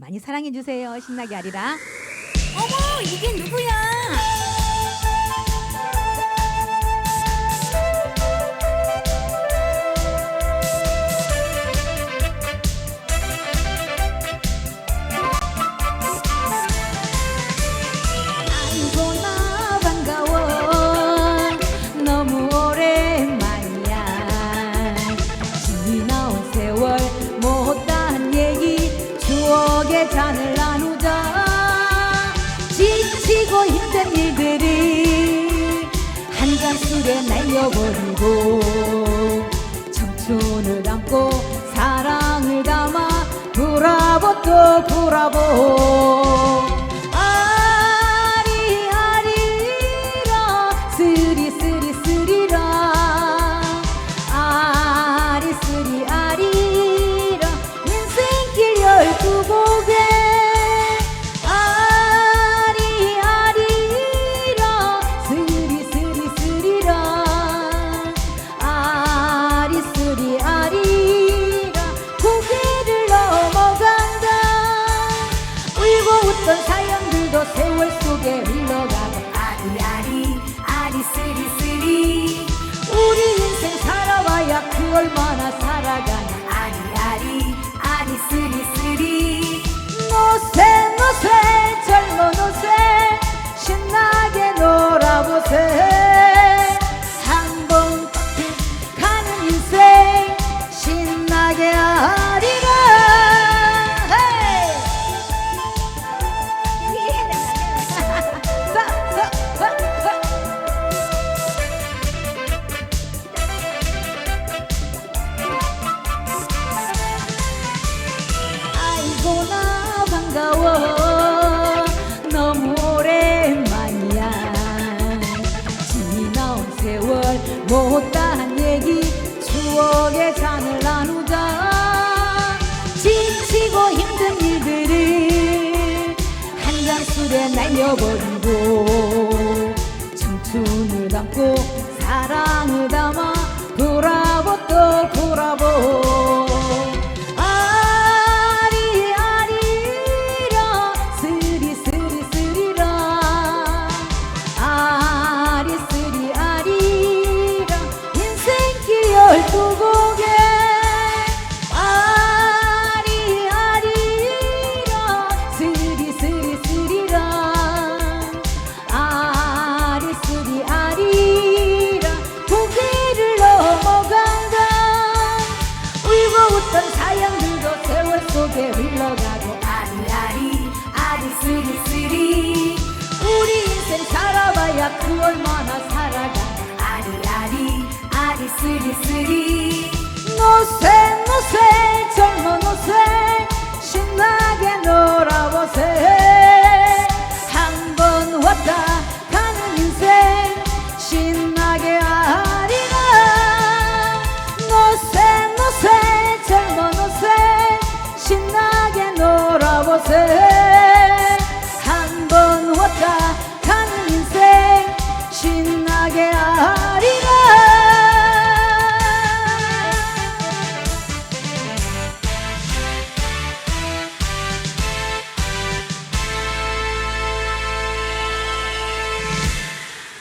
많이 사랑해 주세요. 신나게 하리라. 어머 이게 누구야? 잔을 나누자. 지치고 힘든 일들이 한 잔 술에 날려버리고 청춘을 담고 사랑을 담아 브라보 또 브라보 얼마나 살아가나 술에 날려버리고 청춘을 담고 사랑을 담아 브라보 또 브라보 아리아리라 쓰리 쓰리 쓰리라 아리쓰리 아리라 인생길 열두 고 아봐야 그 얼마나 살아가나 아리아리 아리스리스리. 노세 노세 젊은 옷에 신나게 놀아보세. 한 번 왔다 가는 인생. 신나게 하리라 노세 노세 젊은 옷에 신나게 놀아보세